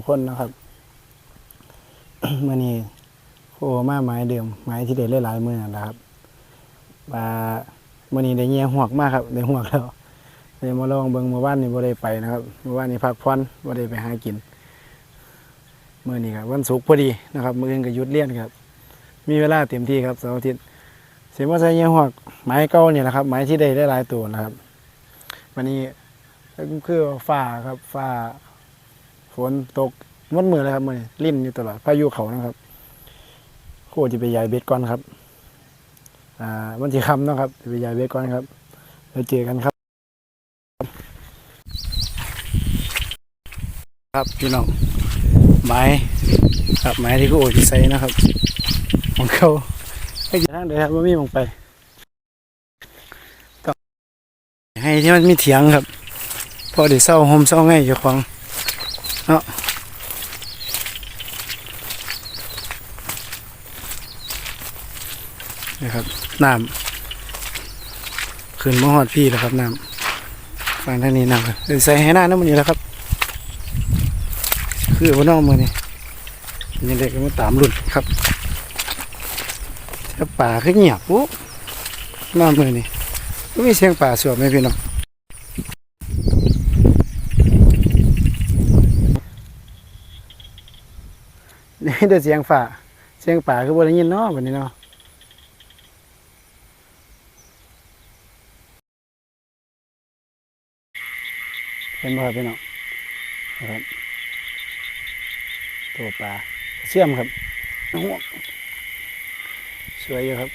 สุขคนนะครับมื่อนี้โอ้มาไม้เดิมไม้ที่ได้หลายๆมือนั่นะครับมามื่อนี้ได้เงี้ยหวกมากครับได้หวกแล้วได้มาลองเบิ่งเมื่อวานนี้บ่ได้ไปนะครับเมื่อวานนี้พักผ่อนบ่ได้ไปหากินมื่อนี้ครับวันศุกร์พอดีนะครับมื้ออื่นก็หยุดเรียนครับ มีเวลาเต็มที่ครับเสาร์อาทิตย์เสียมาใส่เงี้ยหวกไม้เก่าเนี่แหละครับไม้ที่ได้หลายๆตัวนะครับ วันนี้ก็คือฟ้าครับฟ้า นตกหมดมือเลยครับมือลิ่นอยู่ตลอดพายุเขานะครับโคจะไปยายเบ็ดก่อนครับอ่ามันจะคำนะครับจะไปยายเบ็ดก่อนครับแล้วเจอกันครับ ครับพี่น้องไม้ครับไม้ที่กูโอจะใส่นะครับของเขาให้ทางเดียครับว่ามีมองไปให้ที่มันมีเถียงครับ พอเดี๋ยวเศร้าโฮมเศร้าง่ายเจ้าของ เนาะนะครับน้ำขึ้นมอหอดพี่แล้วครับน้ำฟังท่างนี้น้ำครับใส่ให้หน้าน้ำมันนี้แล้วครับ คือว่านอกมือนี่นี่เด็กก็มาตามรุ่นครับป่าขึ้นเงียบปุ๊บน้ำมือนี่ก็มีเสียงป่าสวดไหมพี่น้อง นี่แต่เสียงฝ่าเสียงป่าคือบ่ได้ยินเนาะแบบนี้เนาะเห็นบ่ครับพี่น้องนะครับตัวปลาเสื่อมครับโอ้โหสวยอยู่ครับ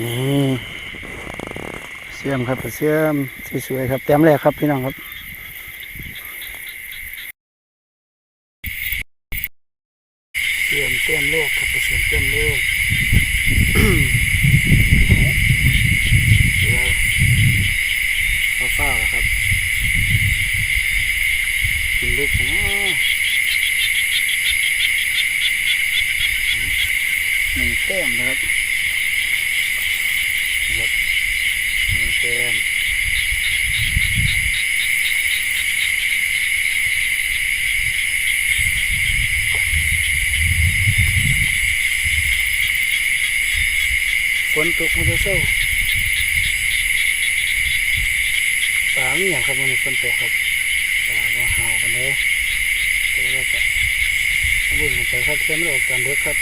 นี่เสื่อมครับเสื่อมสวยๆครับเต็มแรกครับพี่น้องครับ เสื่อมเต้มโลกครับเสื่อมเต็มโลกเสือเอาฟ้าเหรอครับกินเล็กนะหนึ่งแต้มนะครับนะครับหนึ่งแต้ม ฝนตกมันจะเศร้าปลาไม่อย่างครับมันฝนตกครับปลาว่าห่ากันเลยแต่ว่าจะรุ่นลงไปครับเชื่อมันออกกันเด็กครับ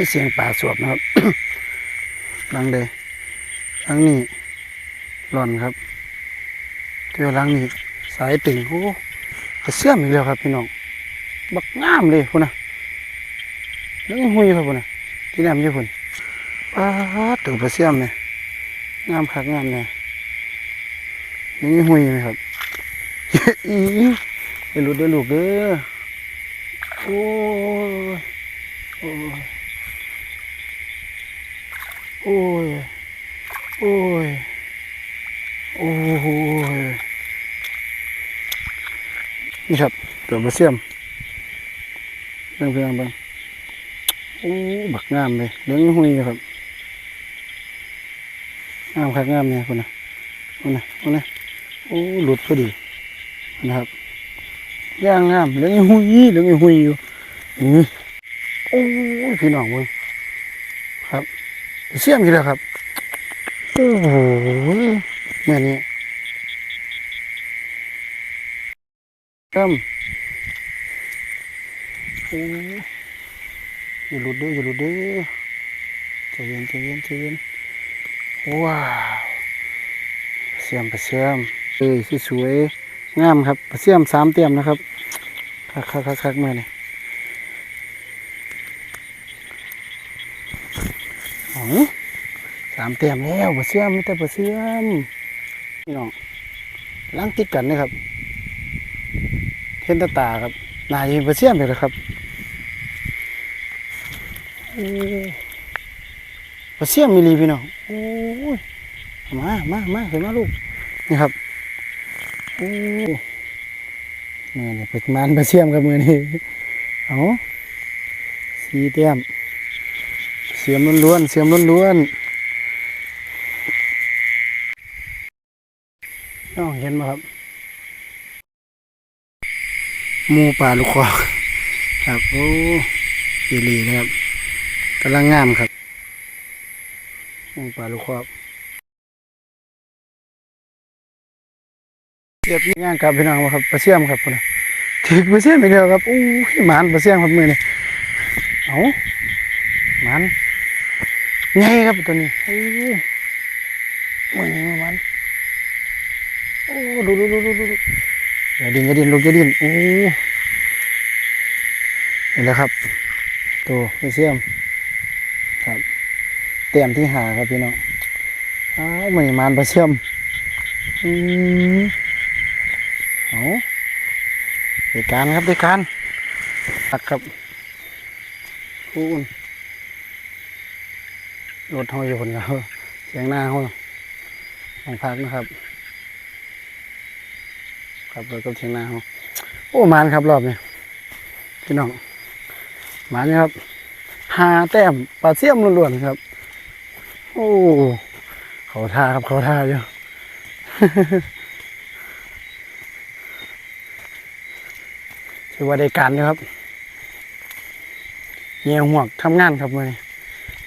มีเสียงป่าสวบนะครับหลังใดหลังนี้หล่อนครับเจอหลังนี้สายตึงโอ้กระเสื่อมอีกแล้วครับพี่น้องบักงามเลยพุ่นนะนึกหุยครับพุ่นนะที่น้ำอยู่พุ่นป้าดตัวกระเสื่อมเนี่ยงามคักงามเนี่ยนี่หุยไหมครับอีไปหลุดเด้ลูกเด้อโอ้โอ้ โอ้ย โอ้ย โอ้ย นี่ครับตัวบะเสียมเพื่อนเพื่อนบ้างโอ้บักงามเลยเลี้ยงหุยอยู่ครับ งามครับงามเนี่ยคุณนะคุณนะคุณนะโอ้หลุดพอดีนะครับย่างงามเลี้ยงหุยเลี้ยงหุยอยู่อือโอ้พี่น้องมึงครับ เสียมกี่แล้วครับ โอ้โหเมื่อนี้เริ่มโอ้ยอย่าหลุดเด้ออย่าหลุดเด้อใจเย็นใจเย็นใจเย็นว้าวเสียมปลาเสียมเอ้ยสวยงามครับปลาเสียมสามเตียมนะครับคักคักคักคักเมื่อนี้ อ๋อ สามเต็มแล้วบะเสื่อมไม่แต่บะเสื่อมพี่น้องล้างติดกันนะครับเห็นตาตาครับนายบะเสื่อมเลยครับบะเสื่อมมีรีพี่น้องโอ้ยมามามาเห็นมาลูกนี่ครับโอ้นี่นี่เป็นมันปลาเชื่อมกับมือนี่เอาสีเต้ม เสียมล้วนๆเสียมล้วนๆน้องเห็นไหมครับหมูป่าลูกคอครับโอ้ดีหลีนะครับกำลังงามครับหมูป่าลูกคอเรียบง่ายครับพี่น้องครับปลาเสียมครับพุ่นน่ะถึกปลาเสียมอีกแล้วครับอู้หมานปลาเสียมครับมือนี่เอาหมาน ใหญ่ครับตัวนี้โอ้ยมือนี่มันโอ้ดูดูดูดูดูอย่าดินอย่าดินลูกอย่าดินโอ้เห็นแล้วครับ ตัวไม่เชื่อมครับเตรียมที่หาครับพี่น้องอ้าวไม่มานประเชื่อมอืมเอาเด็กการครับเด็กการตักครับพูน รถห้อยอยู่คนครับเสียงหน้าห้องของพักนะครับครับรถกับเชียงนาเขาโอ้มานครับรอบนี้พี่น้องมานนี่ครับหาแต้มปลาเสี่ยมล้วนๆครับ โอ้เขาท่าครับเขาท่าอยู่ถือว่าได้การอยู่ครับเงี้ยหวกทำงานครับมือนี้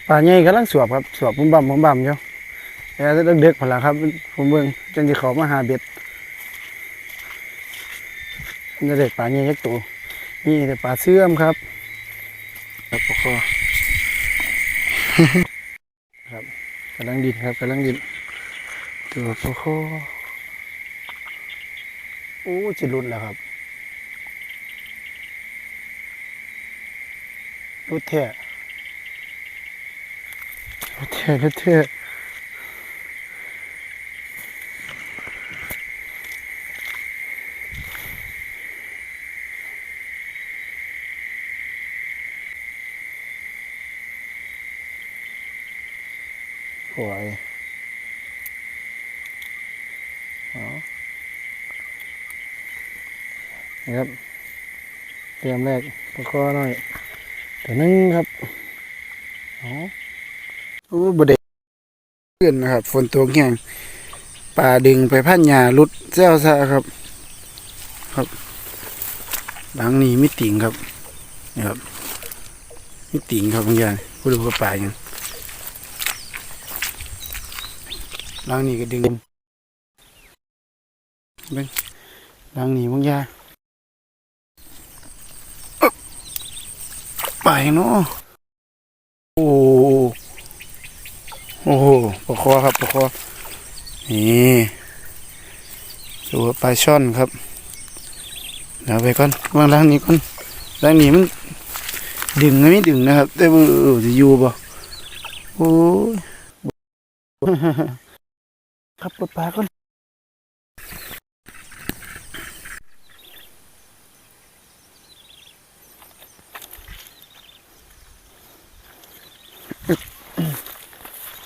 ปลาใหญ่กำลังสวบครับสวบบุ้มบั่มบุ้มบั่มอยู่แล้วเด็กๆพอละครับ ผมเบิ่งจนที่เขามาหาเบ็ดนี่เด็กปลาเนี่ยยักตัวนี่แต่ปลาเสื่อมครับครับปคอครับกำลังดินครับกำลังดินตัวปคอโอ้จิรุดแล้วครับรุดเทะรุด เทะรุดเทะหวยเอานี่ครับเตรียมแรกปลาคอหน่อยตัวหนึงครับอาโอ้บไดขึ้นนะครับ ฝนตกแห้งป่าดึงไปพันหญ้าลุดเจ้าซะครับ ครับหลังนี้ไม่ติ่งครับนี่ครับไม่ติ่งครับบางอย่างผู้ดูว่าป่าอย่างหลังนี้ก็ดึงเบิ่งหลังนี้บางอยางอึ๊บไปเนาะโอ้ โอ้โหปลาคอครับปลาคอนี่ดูว่าปลาช่อนครับเดี๋ยวไปก่อนวางล้างนี้ก่อนล้างนี้มันดึงไม่ดึงนะครับ แต่ว่าเออจะอยู่บ่โอ้ยครับปลดปลาก่อน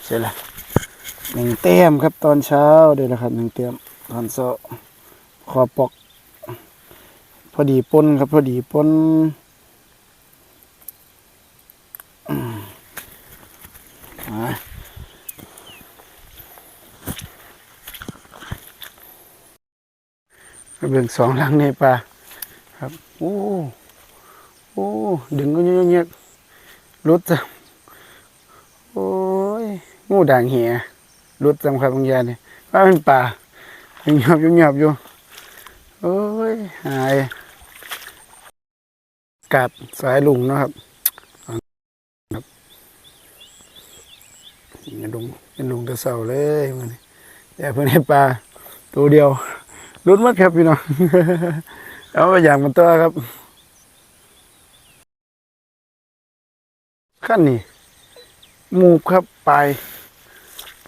สร็จละหนึ่งเต้มครับตอนเช้าเดี๋ยวนะครับหนึ่งเต้มตอนเช้าขอปอก พอดีปนครับ พอดีปนอืมอ่าเบิ่งสองหลังในป่าครับ โอ้ โอ้ ดึงก็เงี้ยๆรุดจ้ะ งูด่างเหียรุดจำครับบางอยางเนี่ยว่าเป็นป่ายังหยอบยังหยอบอยู่โอ้ยหายกัดสายลุงนะครับครับเป็นลุงเป็นลุงแตะเสาเลยมันแต่เพื่อนให้ปลาตัวเดียวรุดมากครับพี่น้องเอาไปอย่างมันตัวครับขั้นนี้มูบครับ ไป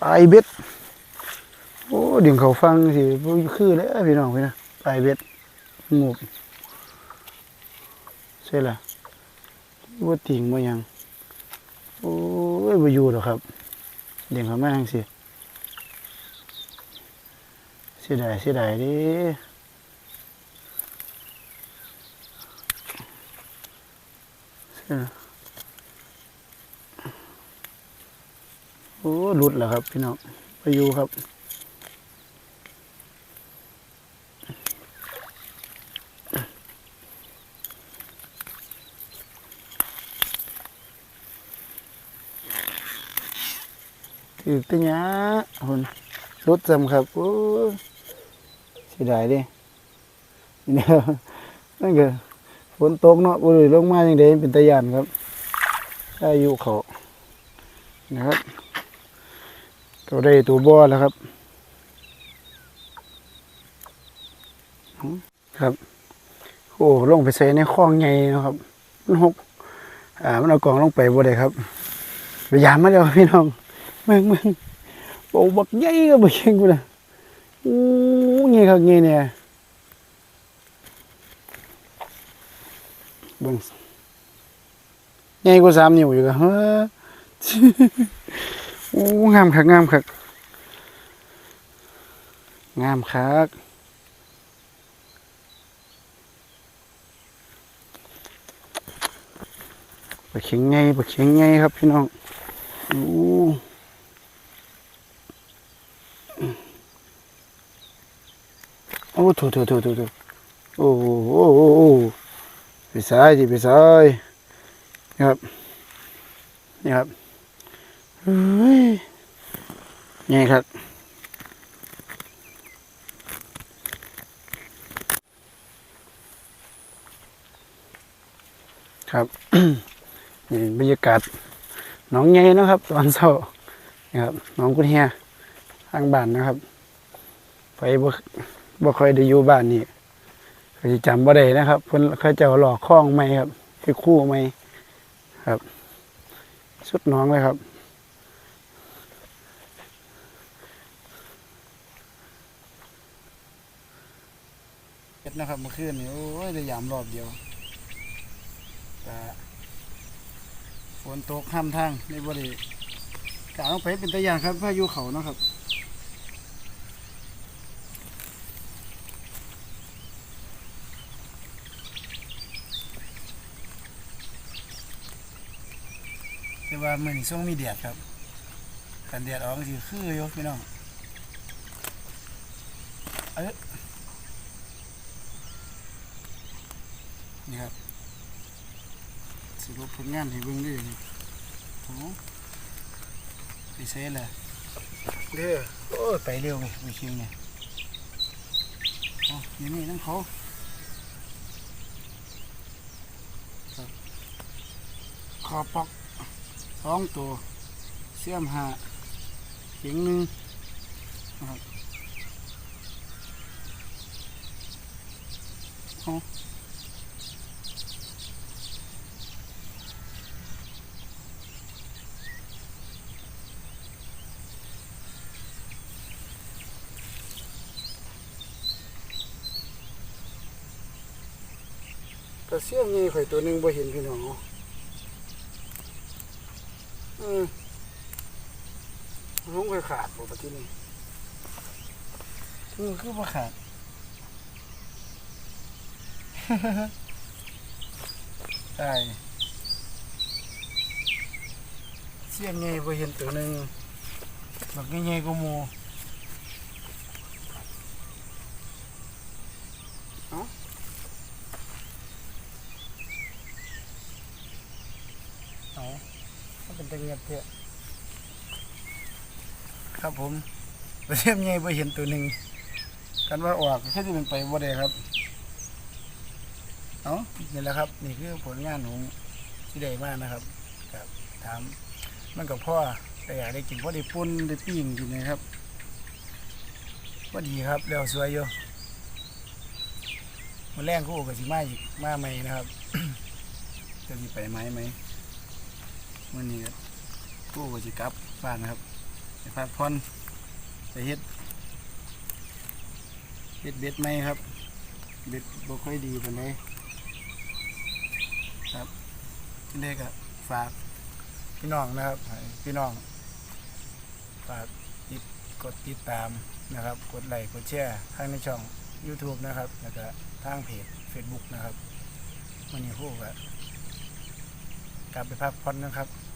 ปลายเบ็ด โอ้ดิ่งเขาฟังสิคือเลยพี่น้องพี่นะปลายเบ็ดหมูบใช่ละว่าติ่งมายัง โอ้ยบ่อยู่หรอครับ เดิ่งเขาแม่งสิเสียดายเสียดายเดิ โอ้หลุดแล้วครับ พี่น้องไปอยู่ครับถือตัวยะคนรุดจำครับโอ้เสียดายเดิเนี่ยนั่นก็ฝนตกเนาะบุรีลงมาอย่างเดียเป็นตะยานครับอายุเขานะครับ ก็ได้ตัวบ่อแล้วครับ ครับ โอ้ลงไปใส่ในคลองไงนะครับ มันหก อ่า มันเอากล่องลงไปบ่ได้ครับพยายามมาแล้วพี่น้องมึงมึงโอ้บักใหญ่ก็บักเชิงกูนะโอ้เงี้ยครับเงี้ยเนี่ยบิ่งใหญ่กว่าสามนิ้วอยู่ก็เฮ้อ โอ้งามคักงามคักงามคักบักเชียงไงบักเชียงไงครับพี่น้องโอ้โอ้ถูถูถูถูถูโอ้โหโอ้โหโอ้ไปซ้ายดิไปซ้ายนี่ครับนี่ครับ นี่ครับ ครับนี่บรรยากาศน้องใหญ่นะครับ ตอนเช้านี่ครับน้องกุนเฮียทางบ้านนะครับ ไปบ่บ่ค่อยได้อยู่บ้านนี่ก็สิจำบ่ได้นะครับเพิ่นเขาเจ้าหลอกข้องใหมครับคือคู่ใหมครับ สุดน้องเลยครับ เฮ็ด นะครับเมื่อคืนนี่โอ้ยได้ยามรอบเดียวแต่ฝนตกห้ามทางในบ่ได้กลางลงไปเป็นตะยานครับพายุเขานะครับแต่ว่ามือนี้ช่วงมีแดดครับกันแดดออกสิคืออยู่พี่น้องเอ๊ะ นี่ครับสิรูปผลงานให้เบิ่งเด้วยนี่โอ้ไปเซ่เลยเด้อโอ้ยไปเร็วไปไปชิงเนี่ยอ๋อนี่นี่นั่งเขาครับคอปอกสองตัวเสียมหาเขียงหนึ่งนะครับ เสี้ยมนี่ข่อยตัวหนึ่งบ่เห็นพี่น้องอืมลุงเคยขาดปกตินี่อืมคือบ่ขาดใช่เสี้ยงไงบ่เห็นตัวหนึ่งบักไงๆก็โมเอ้าเอา มัน เนตะเงียอะครับผมไปเทียมไงไปเห็นตัวหนึ่งกันว่าออกแค่ที่มันไปบ่ได้ครับเอานี่แหละครับ นี่คือผลงานของที่ได้มากนะครับครับถามมันกับพ่อแต่อยากได้กินพ่อได้ปุ้นได้ปิ้งกินนะครับว่าดีครับแล้วสวยอยู่มันแรงคู่กับสิมาอีกมาใหม่นะครับ จะมีไปไหมไหมมื่อนี้ผู้ กู้ก็จะกลับบ้านนะครับไปพักผ่อนไปเฮ็ดเฮ็ดเบ็ดไหมครับ เบ็ดบ่ค่อยดีปานใดครับที่แรกอะฝากพี่น้องนะครับพี่น้องฝากติดกดติดตามนะครับ กดไลค์กดแชร์ทั้งในช่อง YouTube นะครับแล้วก็ทางเพจ Facebook นะครับวันนี้พูดกับกลับไปพักผ่อนนะครับ